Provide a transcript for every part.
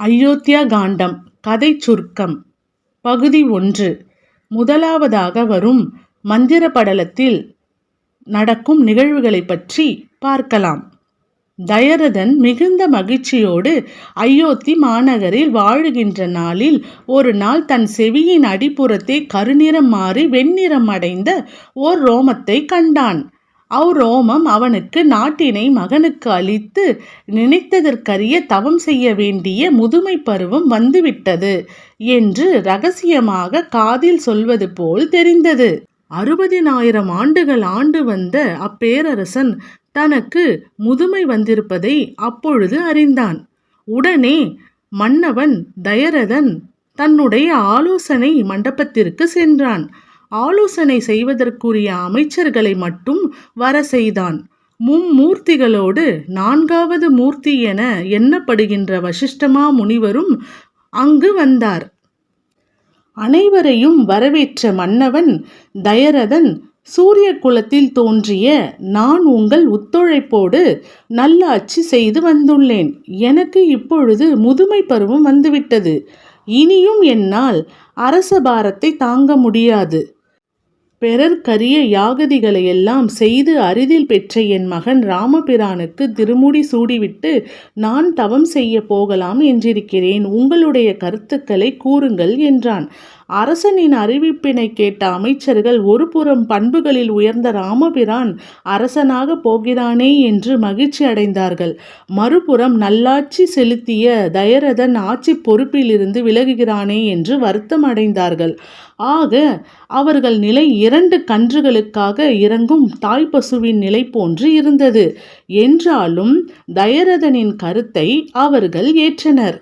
அயோத்தியா காண்டம் கதை சுருக்கம் பகுதி ஒன்று. முதலாவதாக வரும் மந்திர படலத்தில் நடக்கும் நிகழ்வுகளை பற்றி பார்க்கலாம். தயரதன் மிகுந்த மகிழ்ச்சியோடு அயோத்தி மாநகரில் வாழுகின்ற நாளில் ஒரு நாள் தன் செவியின் அடிப்புறத்தை கருநிறம் மாறி வெண்ணிறம் அடைந்த ஓர் ரோமத்தை கண்டான். அவ்ரோமம் அவனுக்கு நாட்டினை மகனுக்கு அளித்து நினைத்ததற்கரிய தவம் செய்ய வேண்டிய முதுமை பருவம் வந்துவிட்டது என்று ரகசியமாக காதில் சொல்வது போல் தெரிந்தது. அறுபதினாயிரம் ஆண்டுகள் ஆண்டு வந்த அப்பேரரசன் தனக்கு முதுமை வந்திருப்பதை அப்பொழுது அறிந்தான். உடனே மன்னவன் தயரதன் தன்னுடைய ஆலோசனை மண்டபத்திற்கு சென்றான். ஆலோசனை செய்வதற்குரிய அமைச்சர்களை மட்டும் வர செய்தான். மும்மூர்த்திகளோடு நான்காவது மூர்த்தி என எண்ணப்படுகின்ற வசிஷ்டமா முனிவரும் அங்கு வந்தார். அனைவரையும் வரவேற்ற மன்னவன் தயரதன் சூரிய குலத்தில் தோன்றிய நான் உங்கள் ஒத்துழைப்போடு நல்லாட்சி செய்து வந்துள்ளேன். எனக்கு இப்பொழுது முதுமை பருவம் வந்துவிட்டது. இனியும் என்னால் அரச பாரத்தை தாங்க முடியாது. பெறற்கரிய யாகதிகளை எல்லாம் செய்து அரிதில் பெற்ற என் மகன் ராமபிரானுக்கு திருமுடி சூடிவிட்டு நான் தவம் செய்ய போகலாம் என்றிருக்கிறேன். உங்களுடைய கருத்துக்களை கூறுங்கள் என்றான். அரசனின் அறிவிப்பினை கேட்ட அமைச்சர்கள் ஒருபுறம் பண்புகளில் உயர்ந்த ராமபிரான் அரசனாக போகிறானே என்று மகிழ்ச்சி அடைந்தார்கள். மறுபுறம் நல்லாட்சி செலுத்திய தயரதன் ஆட்சி பொறுப்பிலிருந்து விலகுகிறானே என்று வருத்தம் அடைந்தார்கள். ஆக அவர்கள் நிலை இரண்டு கன்றுகளுக்காக இறங்கும் தாய்ப்பசுவின் நிலை போன்று இருந்தது. என்றாலும் தயரதனின் கருத்தை அவர்கள் ஏற்றனர்.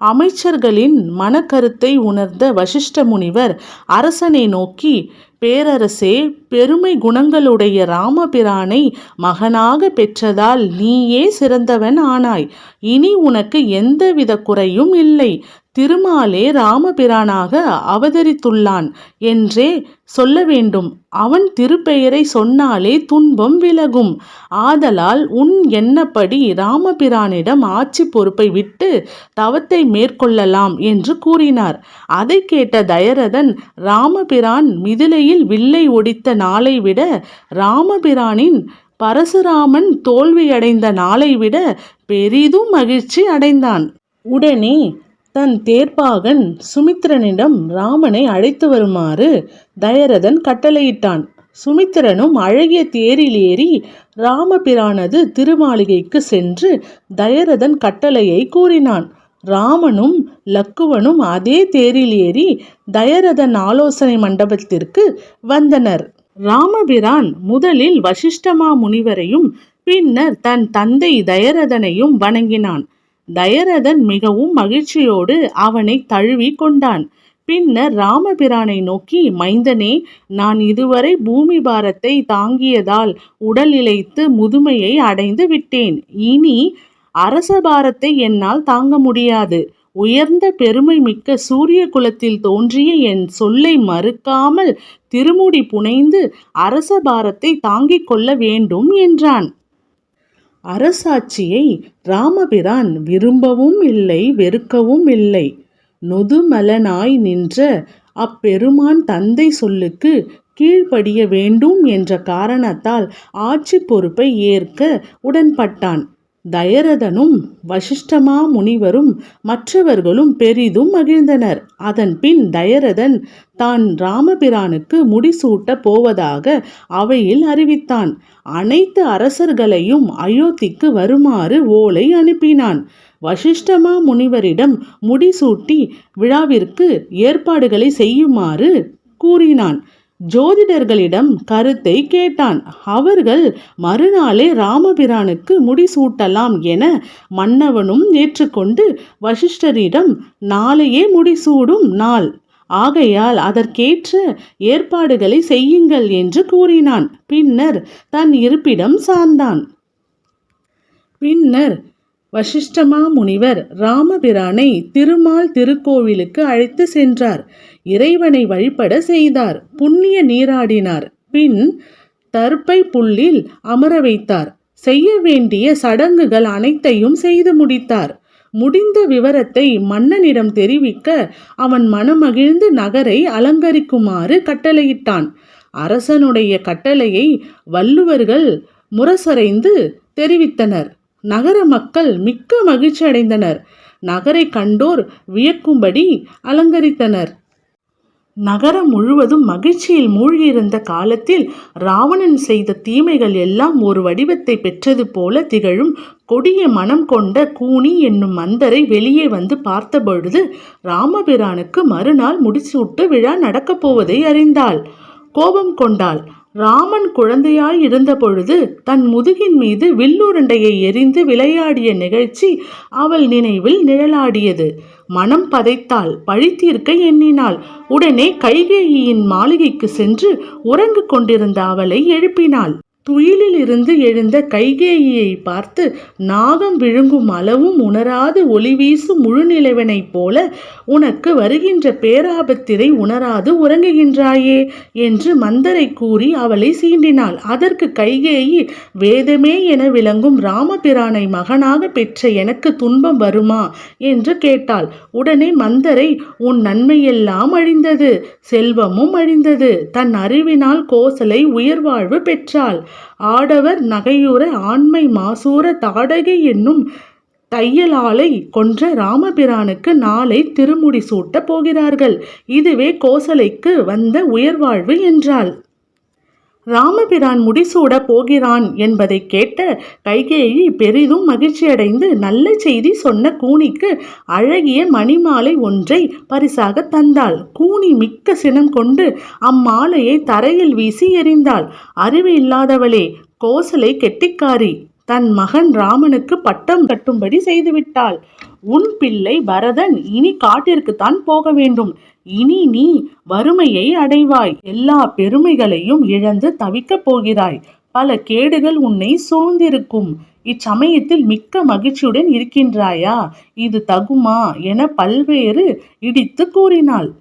அமைச்சர்களின் மனக்கருத்தை உணர்ந்த வசிஷ்ட முனிவர் அரசனை நோக்கி பேரரசே பெருமை குணங்களுடைய ராமபிரானை மகனாக பெற்றதால் நீயே சிறந்தவன் ஆனாய். இனி உனக்கு எந்தவித குறையும் இல்லை. திருமாலே ராமபிரானாக அவதரித்துள்ளான் என்றே சொல்ல வேண்டும். அவன் திருப்பெயரை சொன்னாலே துன்பம் விலகும். ஆதலால் உன் எண்ணப்படி ராமபிரானிடம் ஆட்சி பொறுப்பை விட்டு தவத்தை மேற்கொள்ளலாம் என்று கூறினார். அதை கேட்ட தயரதன் ராமபிரான் மிதிலையில் வில்லை ஒடித்த நாளை விட ராமபிரானின் பரசுராமன் தோல்வியடைந்த நாளை விட பெரிதும் மகிழ்ச்சி அடைந்தான். உடனே தன் தேர்ப்பாகன் சுமித்திரனிடம் ராமனை அழைத்து வருமாறு தயரதன் கட்டளையிட்டான். சுமித்திரனும் அழகிய தேரில் ஏறி ராமபிரானது திருமாளிகைக்கு சென்று தயரதன் கட்டளையை கூறினான். ராமனும் லக்குவனும் அதே தேரில் ஏறி தயரதன் ஆலோசனை மண்டபத்திற்கு வந்தனர். ராமபிரான் முதலில் வசிஷ்டமா முனிவரையும் பின்னர் தன் தந்தை தயரதனையும் வணங்கினான். தயரதன் மிகவும் மகிழ்ச்சியோடு அவனை தழுவி கொண்டான். பின்னர் ராமபிரானை நோக்கி மைந்தனே நான் இதுவரை பூமி பாரத்தை தாங்கியதால் உடல் இழைத்து முதுமையை அடைந்து விட்டேன். இனி அரச பாரத்தை என்னால் தாங்க முடியாது. உயர்ந்த பெருமை மிக்க சூரிய குலத்தில் தோன்றிய என் சொல்லை மறுக்காமல் திருமுடி புனைந்து அரச பாரத்தை தாங்கிக் கொள்ள வேண்டும் என்றான். அரசாட்சியை ராமபிரான் விரும்பவும் இல்லை வெறுக்கவும் இல்லை. நொதுமலனாய் நின்ற அப்பெருமான் தந்தை சொல்லுக்கு கீழ்ப்படிய வேண்டும் என்ற காரணத்தால் ஆட்சி பொறுப்பை ஏற்க உடன்பட்டான். தயரதனும் வசிஷ்டமா முனிவரும் மற்றவர்களும் பெரிதும் மகிழ்ந்தனர். அதன் பின் தயரதன் தான் ராமபிரானுக்கு முடிசூட்டப் போவதாக அவையில் அறிவித்தான். அனைத்து அரசர்களையும் அயோத்திக்கு வருமாறு ஓலை அனுப்பினான். வசிஷ்டமா முனிவரிடம் முடிசூட்டி விழாவிற்கு ஏற்பாடுகளை செய்யுமாறு கூறினான். ஜோதிடர்களிடம் கருத்தை கேட்டான். அவர்கள் மறுநாளே ராமபிரானுக்கு முடிசூட்டலாம் என மன்னவனும் ஏற்றுக்கொண்டு வசிஷ்டரிடம் நாளையே முடிசூடும் நாள். ஆகையால் அதற்கேற்ற ஏற்பாடுகளை செய்யுங்கள் என்று கூறினான். பின்னர் தன் இருப்பிடம் சார்ந்தான். பின்னர் வசிஷ்டமா முனிவர் ராமபிரானை திருமால் திருக்கோவிலுக்கு அழைத்து சென்றார். இறைவனை வழிபட செய்தார். புண்ணிய நீராடினார். பின் தர்ப்பை புல்லில் அமர வைத்தார். செய்ய வேண்டிய சடங்குகள் அனைத்தையும் செய்து முடித்தார். முடிந்த விவரத்தை மன்னனிடம் தெரிவிக்க அவன் மனமகிழ்ந்து நகரை அலங்கரிக்குமாறு கட்டளையிட்டான். அரசனுடைய கட்டளையை வள்ளுவர்கள் முரசறைந்து தெரிவித்தனர். நகர மக்கள் மிக்க மகிழ்ச்சி அடைந்தனர். நகரை கண்டோர் வியக்கும்படி அலங்கரித்தனர். நகரம் முழுவதும் மகிழ்ச்சியில் மூழ்கியிருந்த காலத்தில் ராவணன் செய்த தீமைகள் எல்லாம் ஒரு வடிவத்தை பெற்றது போல திகழும். கொடிய மனம் கொண்ட கூனி என்னும் மந்தரை வெளியே வந்து பார்த்தபொழுது ராமபிரானுக்கு மறுநாள் முடிசூட்டு விழா நடக்கப் போவதை அறிந்தாள். கோபம் கொண்டாள். ராமன் குழந்தையாய் இருந்தபொழுது தன் முதுகின் மீது வில்லுருண்டையை எரிந்து விளையாடிய நிகழ்ச்சி அவள் நினைவில் நிழலாடியது. மனம் பதைத்தாள். பழி தீர்க்க எண்ணினாள். உடனே கைகேயியின் மாளிகைக்கு சென்று உறங்கு கொண்டிருந்த அவளை எழுப்பினாள். துயிலில் இருந்து எழுந்த கைகேயியை பார்த்து நாகம் விழுங்கும் அளவும் உணராது ஒளி வீசும் முழுநிலவனைப் போல உனக்கு வருகின்ற பேராபத்திரை உணராது உறங்குகின்றாயே என்று மந்தரை கூறி அவளை சீண்டினாள். அதற்கு கைகேயி வேதமே என விளங்கும் ராமபிரானை மகனாக பெற்ற எனக்கு துன்பம் வருமா? என்று கேட்டாள். உடனே மந்தரை உன் நன்மையெல்லாம் அழிந்தது செல்வமும் அழிந்தது. தன் அறிவினால் கோசலை உயர்வாழ்வு பெற்றாள். ஆடவர் நகையுற ஆண்மை மாசூர தாடகை என்னும் தையலாளை கொன்ற ராமபிரானுக்கு நாளை திருமுடி சூட்டப் போகிறார்கள். இதுவே கோசலைக்கு வந்த உயர்வாழ்வு என்றாள் ராமபிரான் முடிசூட போகிறான் என்பதை கேட்ட கைகேயி பெரிதும் மகிழ்ச்சியடைந்து நல்ல செய்தி சொன்ன கூனிக்கு அழகிய மணிமாலை ஒன்றை பரிசாக தந்தாள். கூனி மிக்க சினம் கொண்டு அம்மாலையை தரையில் வீசி எறிந்தாள். அறிவு இல்லாதவளே கோசலை கெட்டிக்காரி. தன் மகன் ராமனுக்கு பட்டம் கட்டும்படி செய்துவிட்டாள். உன் பிள்ளை பரதன் இனி காட்டிற்குத்தான் போக வேண்டும். இனி நீ வறுமையை அடைவாய். எல்லா பெருமைகளையும் இழந்து தவிக்கப் போகிறாய். பல கேடுகள் உன்னை சூழ்ந்திருக்கும். இச்சமயத்தில் மிக்க மகிழ்ச்சியுடன் இருக்கின்றாயா? இது தகுமா? என பல்வேறு இடித்து கூறினாள்.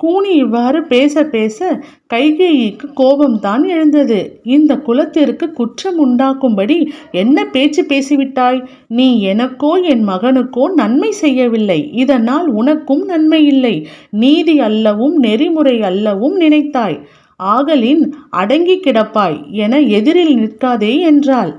கூனி இவ்வாறு பேச பேச கைகேயிக்கு கோபம்தான் எழுந்தது. இந்த குலத்திற்கு குற்றம் உண்டாக்கும்படி என்ன பேச்சு பேசிவிட்டாய்? நீ எனக்கோ என் மகனுக்கோ நன்மை செய்யவில்லை. இதனால் உனக்கும் நன்மை இல்லை நீதி அல்லவும் நெறிமுறை அல்லவும் நினைத்தாய். ஆகலின் அடங்கி கிடப்பாய் என எதிரில் நிற்காதே என்றாள்.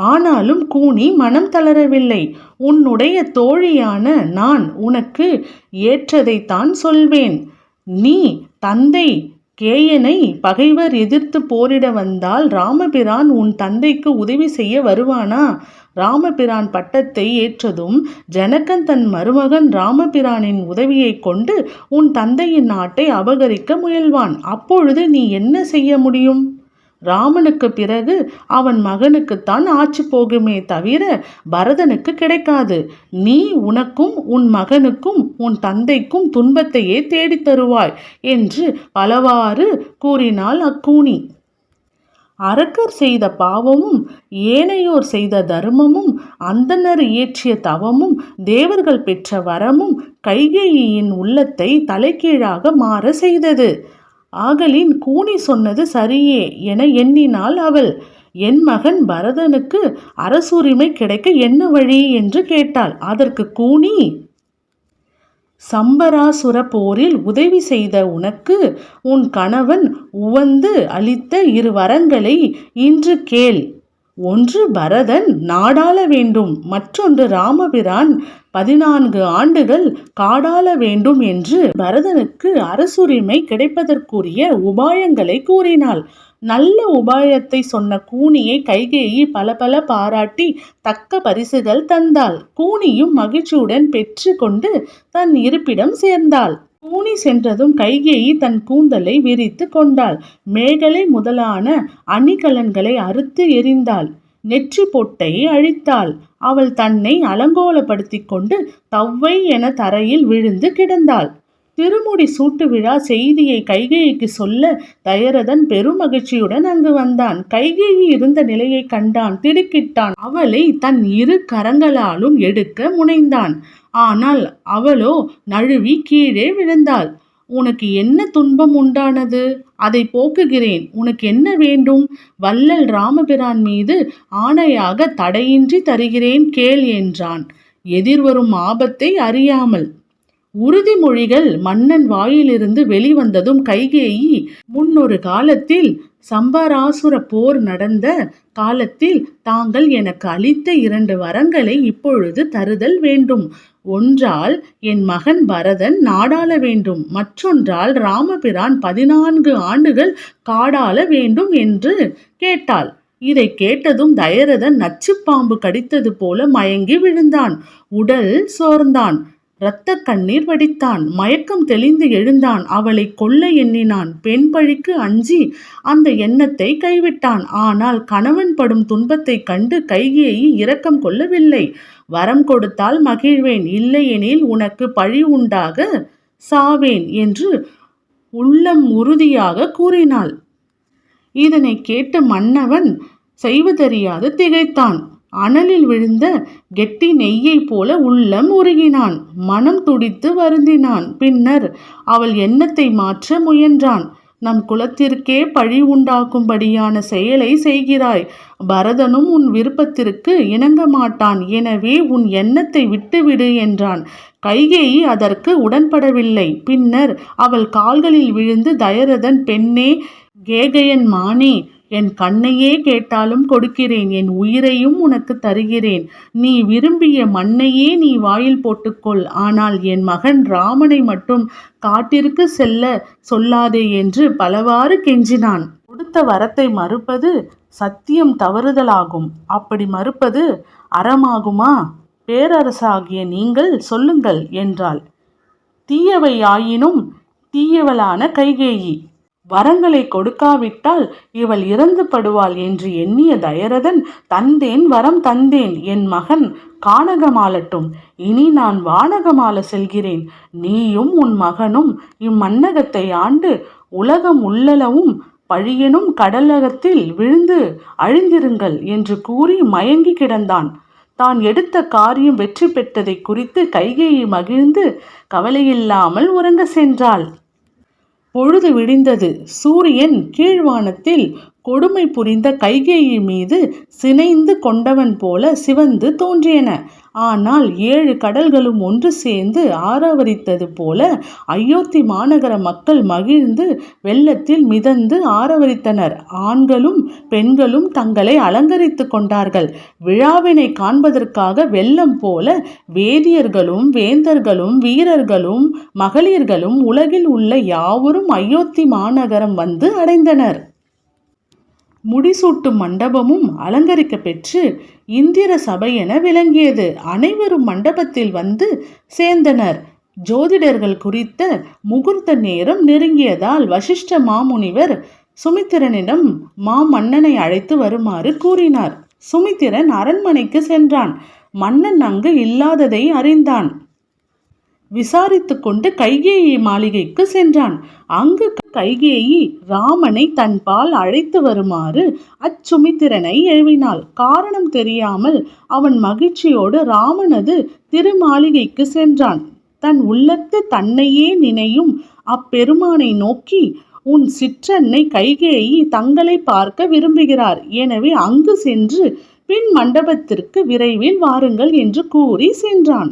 ஆனாலும் கூனி மனம் தளரவில்லை. உன்னுடைய தோழியான நான் உனக்கு ஏற்றதைத்தான் சொல்வேன். நீ தந்தை கேயனை பகைவர் எதிர்த்து போரிட வந்தால் ராமபிரான் உன் தந்தைக்கு உதவி செய்ய வருவானா? ராமபிரான் பட்டத்தை ஏற்றதும் ஜனகன் தன் மருமகன் ராமபிரானின் உதவியை கொண்டு உன் தந்தையின் நாட்டை அபகரிக்க முயல்வான். அப்பொழுது நீ என்ன செய்ய முடியும்? ராமனுக்கு பிறகு அவன் மகனுக்குத்தான் ஆட்சி போகுமே தவிர பரதனுக்கு கிடைக்காது. நீ உனக்கும் உன் மகனுக்கும் உன் தந்தைக்கும் துன்பத்தையே தேடித் தருவாய் என்று பலவாறு கூறினாள் அக்கூனி. அரக்கர் செய்த பாவமும் ஏனையோர் செய்த தர்மமும் அந்தனர் இயற்றிய தவமும் தேவர்கள் பெற்ற வரமும் கைகேயியின் உள்ளத்தை தலைகீழாக மாற செய்தது. ஆகலின் கூனி சொன்னது சரியே என எண்ணினாள் அவள். என் மகன் பரதனுக்கு அரசுரிமை கிடைக்க என்ன வழி என்று கேட்டாள். அதற்கு கூனி சம்பராசுர போரில் உதவி செய்த உனக்கு உன் கணவன் உவந்து அளித்த இரு வரங்களை இன்று கேள். ஒன்று பரதன் நாடாள வேண்டும் மற்றொன்று ராமபிரான். பதினான்கு ஆண்டுகள் காடாள வேண்டும் என்று பரதனுக்கு அரசுரிமை கிடைப்பதற்குரிய உபாயங்களை கூறினாள். நல்ல உபாயத்தை சொன்ன கூனியை கைகேயி பல பல பாராட்டி தக்க பரிசுகள் தந்தாள். கூனியும் மகிழ்ச்சியுடன் பெற்று கொண்டு தன் இருப்பிடம் சேர்ந்தாள். பூனி சென்றதும் கைகேயி தன் கூந்தலை விரித்து கொண்டாள். மேகலை முதலான அணிகலன்களை அறுத்து எறிந்தாள். நெற்றி பொட்டை அழித்தாள். அவள் தன்னை அலங்கோலப்படுத்திக் கொண்டு தவ்வை என தரையில் விழுந்து கிடந்தாள். திருமுடி சூட்டு விழா செய்தியை கைகேயிக்கு சொல்ல தயரதன் பெருமகிழ்ச்சியுடன் அங்கு வந்தான். கைகேயி இருந்த நிலையை கண்டான் திடுக்கிட்டான். அவளை தன் இரு கரங்களாலும் எடுக்க முனைந்தான். ஆனால் அவளோ நழுவி கீழே விழுந்தாள். உனக்கு என்ன துன்பம் உண்டானது? அதை போக்குகிறேன். உனக்கு என்ன வேண்டும்? வள்ளல் ராமபிரான் மீது ஆணையாக தடையின்றி தருகிறேன் கேள் என்றான். எதிர்வரும் ஆபத்தை அறியாமல் உறுதிமொழிகள் மன்னன் வாயிலிருந்து வெளிவந்ததும் கைகேயி. முன்னொரு காலத்தில் சம்பராசுர போர் நடந்த காலத்தில் தாங்கள் எனக்கு அளித்த இரண்டு வரங்களை இப்பொழுது தருதல் வேண்டும். ஒன்றால் என் மகன் பரதன் நாடாள வேண்டும். மற்றொன்றால் ராமபிரான் பதினான்கு ஆண்டுகள் காடாள வேண்டும் என்று கேட்டாள். இதை கேட்டதும் தயரதன் நச்சுப்பாம்பு கடித்தது போல மயங்கி விழுந்தான். உடல் சோர்ந்தான். இரத்த கண்ணீர் வடித்தான். மயக்கம் தெளிந்து எழுந்தான். அவளை கொல்ல எண்ணினான். பெண் பழிக்கு அஞ்சி அந்த எண்ணத்தை கைவிட்டான். ஆனால் கணவன் படும் துன்பத்தைக் கண்டு கைகேயி இரக்கம் கொள்ளவில்லை. வரம் கொடுத்தால் மகிழ்வேன். இல்லையெனில் உனக்கு பழி உண்டாக சாவேன் என்று உள்ளம் உறுதியாக கூறினாள். இதனை கேட்டு மன்னவன் செய்வதறியாது திகைத்தான். அனலில் விழுந்த கெட்டி நெய்யைப் போல உள்ளம் உருகினான். மனம் துடித்து வருந்தினான். பின்னர் அவள் எண்ணத்தை மாற்ற முயன்றான். நம் குலத்திற்கே பழி உண்டாக்கும்படியான செயலை செய்கிறாய். பரதனும் உன் விருப்பத்திற்கு இணங்க மாட்டான். எனவே உன் எண்ணத்தை விட்டுவிடு என்றான். கைகேயி அதற்கு உடன்படவில்லை. பின்னர் அவள் கால்களில் விழுந்து தயரதன் பெண்ணே கேகயன் மானே என் கண்ணையே கேட்டாலும் கொடுக்கிறேன் என் உயிரையும் உனக்கு தருகிறேன். நீ விரும்பிய மண்ணையே நீ வாயில் போட்டுக்கொள். ஆனால் என் மகன் ராமனை மட்டும் காட்டிற்கு செல்ல சொல்லாதே என்று பலவாறு கெஞ்சினான். கொடுத்த வரத்தை மறுப்பது சத்தியம் தவறுதலாகும். அப்படி மறுப்பது அறமாகுமா? பேரரசாகிய நீங்கள் சொல்லுங்கள் என்றாள். தீயவை ஆயினும் தீயவளான கைகேயி. வரங்களை கொடுக்காவிட்டால் இவள் இறந்து படுவாள் என்று எண்ணிய தயரதன் தந்தேன் வரம் தந்தேன் என் மகன் கானகமாலட்டும். இனி நான் வானகமால செல்கிறேன். நீயும் உன் மகனும் இம்மன்னகத்தை ஆண்டு உலகம் உள்ளளவும் பழியனும் கடலகத்தில் விழுந்து அழிந்திருங்கள் என்று கூறி மயங்கி கிடந்தான். தான் எடுத்த காரியம் வெற்றி பெற்றதை குறித்து கைகையை மகிழ்ந்து கவலையில்லாமல் உறங்க சென்றாள். பொழுது விடிந்தது. சூரியன் கீழ்வானத்தில் கொடுமை புரிந்த கைகேயி மீது சினைந்து கொண்டவன் போல சிவந்து தோன்றியன. ஆனால் ஏழு கடல்களும் ஒன்று சேர்ந்து ஆரவரித்தது போல அயோத்தி மாநகர மக்கள் மகிழ்ந்து வெள்ளத்தில் மிதந்து ஆரவரித்தனர். ஆண்களும் பெண்களும் தங்களை அலங்கரித்து கொண்டார்கள். விழாவினை காண்பதற்காக வெள்ளம் போல வேதியர்களும் வேந்தர்களும் வீரர்களும் மகளிர்களும் உலகில் உள்ள யாவரும் அயோத்தி மாநகரம் வந்து அடைந்தனர். முடிசூட்டும் மண்டபமும் அலங்கரிக்க பெற்று இந்திர என விளங்கியது. அனைவரும் மண்டபத்தில் வந்து சேர்ந்தனர். ஜோதிடர்கள் குறித்த முகூர்த்த நேரம் நெருங்கியதால் வசிஷ்ட மாமுனிவர் சுமித்திரனிடம் மாமன்னனை அழைத்து வருமாறு கூறினார். சுமித்திரன் அரண்மனைக்கு சென்றான். மன்னன் அங்கு இல்லாததை அறிந்தான். விசாரித்து கொண்டு கைகேயி மாளிகைக்கு சென்றான். அங்கு கைகேயி ராமனை தன்பால் அழைத்து வருமாறு அச்சுமித்திரனை எழுவினாள் காரணம் தெரியாமல் அவன் மகிழ்ச்சியோடு ராமனது திருமாளிகைக்கு சென்றான். தன் உள்ளத்து தன்னையே நினையும் அப்பெருமானை நோக்கி உன் சிற்றன்னை கைகேயி தங்களை பார்க்க விரும்புகிறார். எனவே அங்கு சென்று பின் மண்டபத்திற்கு விரைவில் வாருங்கள் என்று கூறி சென்றான்.